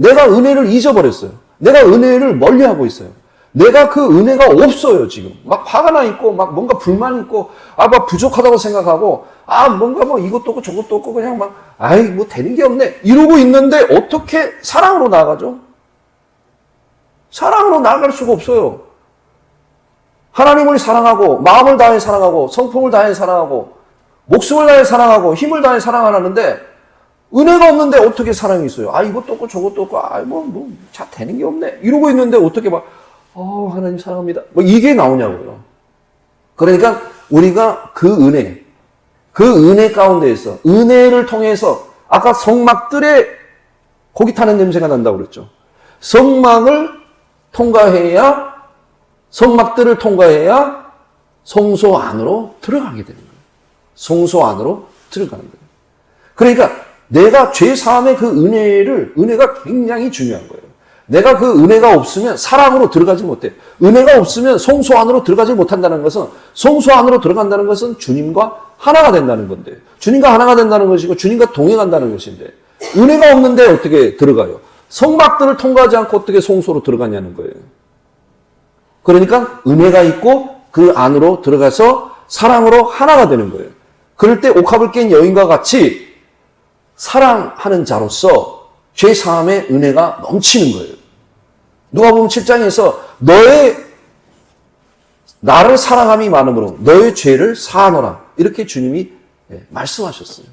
내가 은혜를 잊어버렸어요. 내가 은혜를 멀리하고 있어요. 내가 그 은혜가 없어요, 지금. 막 화가 나 있고, 막 뭔가 불만 있고, 아, 막 부족하다고 생각하고, 아, 뭔가 뭐 이것도 없고 저것도 없고, 그냥 막, 아이, 뭐 되는 게 없네. 이러고 있는데 어떻게 사랑으로 나가죠? 사랑으로 나아갈 수가 없어요. 하나님을 사랑하고, 마음을 다해 사랑하고, 성품을 다해 사랑하고, 목숨을 다해 사랑하고, 힘을 다해 사랑하는데, 은혜가 없는데 어떻게 사랑이 있어요? 아, 이것도 없고 저것도 없고, 아, 뭐, 뭐, 자, 되는 게 없네. 이러고 있는데 어떻게 막, 어, 하나님 사랑합니다. 뭐, 이게 나오냐고요. 그러니까 우리가 그 은혜, 그 은혜 가운데에서, 은혜를 통해서, 아까 성막들의 고기 타는 냄새가 난다고 그랬죠. 성막을 통과해야, 성막들을 통과해야 성소 안으로 들어가게 되는 거예요. 성소 안으로 들어가는 거예요. 그러니까 내가 죄 사함의 그 은혜를 은혜가 굉장히 중요한 거예요. 내가 그 은혜가 없으면 사랑으로 들어가지 못해. 은혜가 없으면 성소 안으로 들어가지 못한다는 것은 성소 안으로 들어간다는 것은 주님과 하나가 된다는 건데 주님과 하나가 된다는 것이고 주님과 동행한다는 것인데 은혜가 없는데 어떻게 들어가요? 성막들을 통과하지 않고 어떻게 성소로 들어가냐는 거예요. 그러니까 은혜가 있고 그 안으로 들어가서 사랑으로 하나가 되는 거예요. 그럴 때 옥합을 깬 여인과 같이 사랑하는 자로서 죄 사함의 은혜가 넘치는 거예요. 누가 보면 7장에서 너의 나를 사랑함이 많으므로 너의 죄를 사하노라 이렇게 주님이 예, 말씀하셨어요.